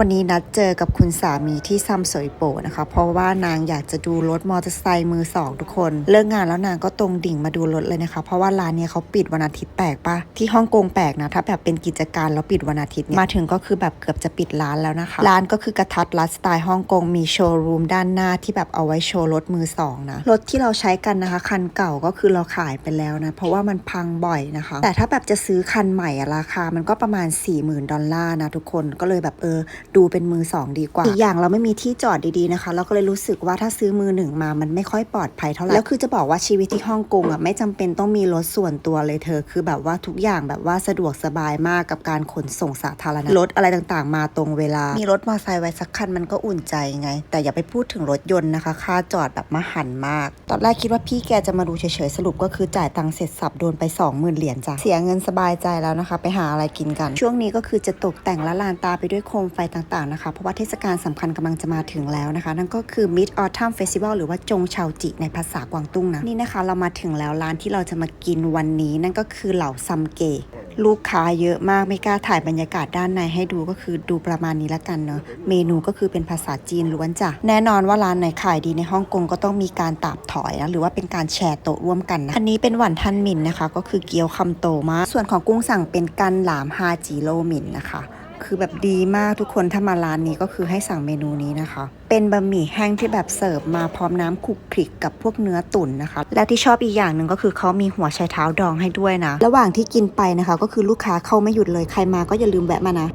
วันนี้นัดเจอกับคุณสามีที่ซัมสวยโปะนะคะ เพราะว่านางอยากจะดูรถมอเตอร์ไซค์มือสองทุกคน เลิกงานแล้วนางก็ตรงดิ่งมาดูรถเลยนะคะ เพราะว่าร้านเนี้ยเขาปิดวันอาทิตย์แปลกปะที่ฮ่องกงแปลกนะ ถ้าแบบเป็นกิจการแล้วปิดวันอาทิตย์มาถึงก็คือแบบเกือบจะปิดร้านแล้วนะคะ ร้านก็คือกระทัดรัดสไตล์ฮ่องกงมีโชว์รูมด้านหน้าที่แบบเอาไว้โชว์รถมือสองนะรถที่เราใช้กันนะคะ คันเก่าก็คือเราขายไปแล้วนะเพราะว่ามันพังบ่อยนะคะ แต่ถ้าแบบจะซื้อคันใหม่อะราคา มันก็ประมาณ40,000ดอลลาร์นะทุกคนก็เลยแบบเออดูเป็นมือสองดีกว่า อีกอย่างเราไม่มีที่จอดดีๆนะคะ เราก็เลยรู้สึกว่าถ้าซื้อมือหนึ่งมามันไม่ค่อยปลอดภัยเท่าไหร่ แล้วคือจะบอกว่าชีวิตที่ฮ่องกงอะไม่จำเป็นต้องมีรถส่วนตัวเลยเธอ คือแบบว่าทุกอย่างแบบว่าสะดวกสบายมากกับการขนส่งสาธารณะ รถอะไรต่างๆ มาตรงเวลา มีรถมอเตอร์ไซค์ไว้สักคันมันก็อุ่นใจไง แต่อย่าไปพูดถึงรถยนต์นะคะ ค่าจอดแบบมหันต์มาก ตอนแรกคิดว่าพี่แกจะมาดูเฉยๆสรุปก็คือจ่ายตังค์เสร็จสับโดนไป20,000เหรียญจ้ะเสียเงินสบายใจแล้วนะคะ ไปหาอะไรกินกัน ช่วงนี้ก็คือจะตกแต่งละลานตาไปด้วยโคมไฟต่างๆนะคะ เพราะว่าเทศกาลสำคัญกำลังจะมาถึงแล้วนะคะ นั่นก็คือ Mid Autumn Festival หรือว่าจงเชาจิในภาษากวางตุ้งนะ นี่นะคะ เรามาถึงแล้วร้านที่เราจะมากินวันนี้นั่นก็คือเหล่าซัมเกลูกค้าเยอะมากไม่กล้าถ่ายบรรยากาศด้านในให้ดูก็คือดูประมาณนี้ละกันเนาะเมนูก็คือเป็นภาษาจีนล้วนจ้ะแน่นอนว่าร้านไหนขายดีในฮ่องกงก็ต้องมีการตาบถอยนะหรือว่าเป็นการแชร์โต๊ะร่วมกันนะอันนี้เป็นหวันทันหมินนะคะ ก็คือเกี๊ยวคำโตมากส่วนของกุ้งสั่งเป็นกันหลามฮาจิโรหมินนะคะ คือแบบดีมากทุกคนถ้ามาร้านนี้ก็คือให้สั่งเมนูนี้นะคะ เป็นบะหมี่แห้งที่แบบเสิร์ฟมาพร้อมน้ำคลุกคลิกกับพวกเนื้อตุ๋นนะคะ และที่ชอบอีกอย่างหนึ่งก็คือเขามีหัวไชเท้าดองให้ด้วยนะ ระหว่างที่กินไปนะคะ ก็คือลูกค้าเข้าไม่หยุดเลยใครมาก็อย่าลืมแวะมานะ